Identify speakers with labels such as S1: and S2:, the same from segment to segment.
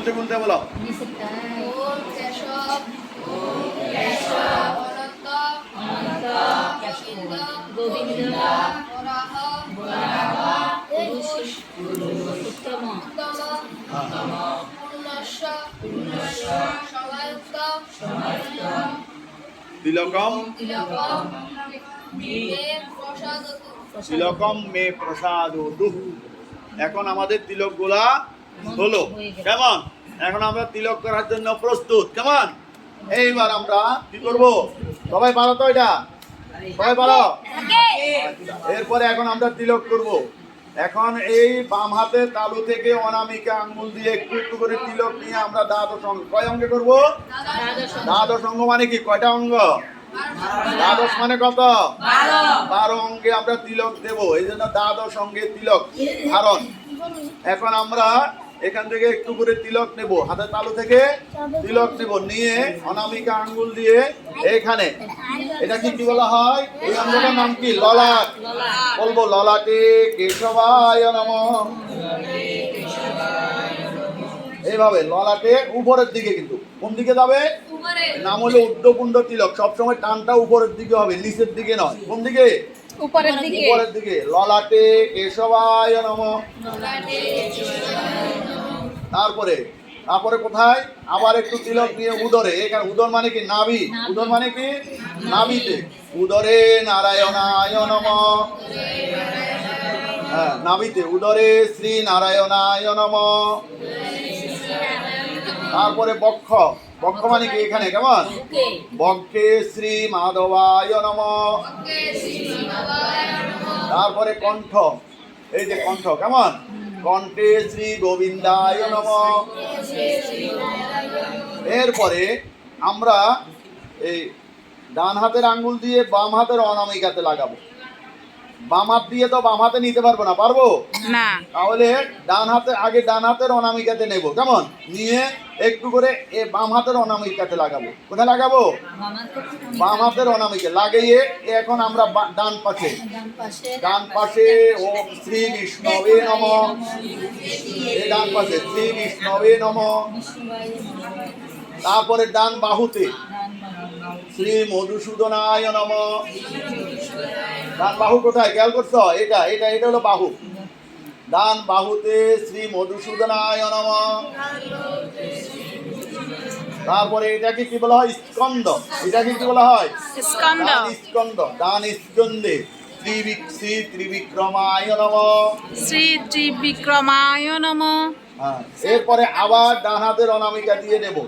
S1: গুনতে গুনতে বলো। তিলকম।
S2: তিলকম মে
S1: প্রসাদ এখন আমাদের তিলকগুলা হলো কেমন? এখন আমরা তিলক করার জন্য প্রস্তুত কেমন? এইবার আমরা কি করব? সবাই পারো তো এটা? সবাই পারো? এরপরে এখন আমরা তিলক করব। এখন এই বাম হাতের তালু থেকে অনামিকা আঙ্গুল দিয়ে একটু একটু করে তিলক নিয়ে আমরা দ্বাদশ অঙ্গ কয় অঙ্গে করব? দ্বাদশ অঙ্গ মানে কি? কয়টা অঙ্গ? দ্বাদশ মানে কত? বারো। অঙ্গে আমরা তিলক দেব। এই জন্য দ্বাদশ অঙ্গে তিলক ধারণ এখন আমরা এখান থেকে একটু করে তিলক নেব হাতের তালু থেকে তিলক নেব নিয়ে অনামিকা আঙ্গুল দিয়ে এখানে এটা কি কি বলা হয়? এই অঙ্গটার নাম কি? ললাট। বলব ললাটে কেশবায় নম। এইভাবে ললাটে উপরের দিকে কিন্তু। কোন দিকে যাবে? নাম হলো উদ্যকুণ্ড তিলক। সবসময় টানটা উপরের দিকে হবে নিচের দিকে নয়। কোন দিকে?
S3: উপরের দিকে।
S1: উপরের দিকে। ললাটে কেশবায় নম। তারপরে তারপরে কোথায়? আবার একটু তিলক নিয়ে উদরে। এখানে উদর মানে কি? নাভি। উদর মানে কি? নাভিতে। উদরে নারায়ণায় নম। হ্যাঁ নাভিতে। উদরে শ্রী নারায়ণায় নম। তারপরে বক্ষ। বক্ষ মানে কি এখানে কেমন? বক্ষে শ্রী মাধবায় নম। তারপরে কণ্ঠ। এই যে কণ্ঠ কেমন? কণ্ঠে শ্রী গোবিন্দায় নম। এরপরে আমরা এই ডান হাতের আঙ্গুল দিয়ে বাম হাতের অনামিকাতে লাগাবো। বাম হাত দিয়ে তো বাম হাতে নিতে পারব না পারব?
S3: না।
S1: তাহলে ডান হাতে আগে ডান হাতের অনামিকাতে নেব কেমন? নিয়ে একটু করে এ বাম হাতের অনামিকাতে লাগাবো। কোথায় লাগাবো? বাম হাতের অনামিকা লাগিয়ে এখন আমরা ডান পাশে। ডান পাশে ওম শ্রী বিষ্ণবে নম। এ ডান পাশে শ্রী বিষ্ণবে নম। তারপরে ডান বাহুতে। শ্রী মধুসূদনায় নম। ডান বাহু কোথায়? খেয়াল করছ? এটা এটা এটা হলো বাহু। ডান বাহুতে শ্রী মধুসূদনায় নম। তারপরে এটাকে কি বলা হয়? স্কন্দ এটাকে কি বলা হয়?
S3: স্কন্দ
S1: স্কন্দ ডান স্কন্দে শ্রী ত্রিবিক্রমায় নম।
S3: শ্রী ত্রিবিক্রমায় নম।
S1: হ্যাঁ, এরপরে আবার ডান হাতের অনামিকা দিয়ে নেব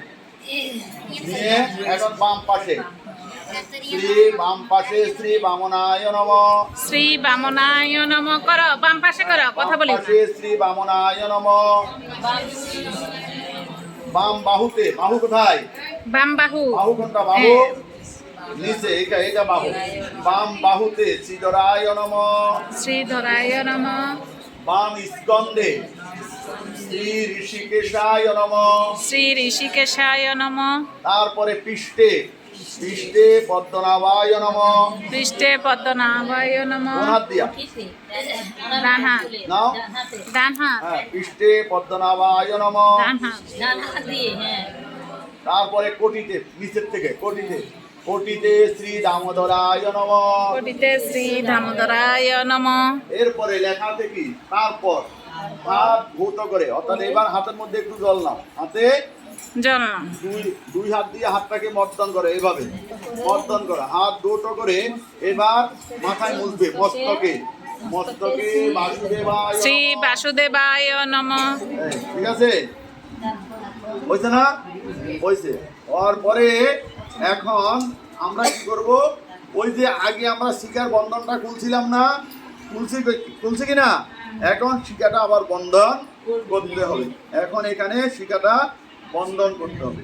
S1: নিয়ে এখন বাম পাশে। শ্রী বাম পাশে শ্রী বামনায় নম।
S3: শ্রী বামনায় নম কর বাম পাশে কর কথা বলি।
S1: শ্রী বামনায় নম। বাম বাহুতে বাহু কোথায়?
S3: বাম বাহু।
S1: বাহু কোনটা বাহু? নিচে এটা এটা বাহু। বাম বাহুতে শ্রীধরায় নম।
S3: শ্রীধরায় নম।
S1: বাম স্কন্দে শ্রী ঋষিকেশায় নম।
S3: শ্রী ঋষিকেশায় নম।
S1: তারপরে পৃষ্ঠে পৃষ্ঠে পদ্মনাভায় নম।
S3: পৃষ্ঠে পদ্মনাভায় নম।
S1: হাত দিয়া।
S3: ডান হাত।
S1: নাও।
S3: ডান হাত।
S1: হ্যাঁ পৃষ্ঠে পদ্মনাভায় নম।
S3: ডান হাত।
S1: তারপরে কোটিতে নিচের থেকে কোটিতে। কোটিতে শ্রী দামোদরায় নম।
S3: কোটিতে শ্রী দামোদরায় নম।
S1: এরপরে লেখাতে কি? তারপর হাত ভূত করে। অর্থাৎ এবার হাতের মধ্যে একটু জল নাও। হাতে
S3: জল
S1: দুই দুই হাত দিয়ে হাতটাকে মর্দন করে মর্দন করো। হাত দুটো করে এবার মাথায় মুছবে মস্তকে। মস্তকে বাসুদেবায়
S3: শ্রী বাসুদেবায় নম।
S1: ঠিক আছে? হয়েছে না? হয়েছে হওয়ার পরে এখন আমরা কি করব? ওই যে আগে আমরা শিকার বন্ধনটা খুলছিলাম না খুলছি খুলছি কি না এখন শিকাটা আবার বন্ধন করতে হবে। এখন এখানে শিকাটা বন্ধন করতে হবে।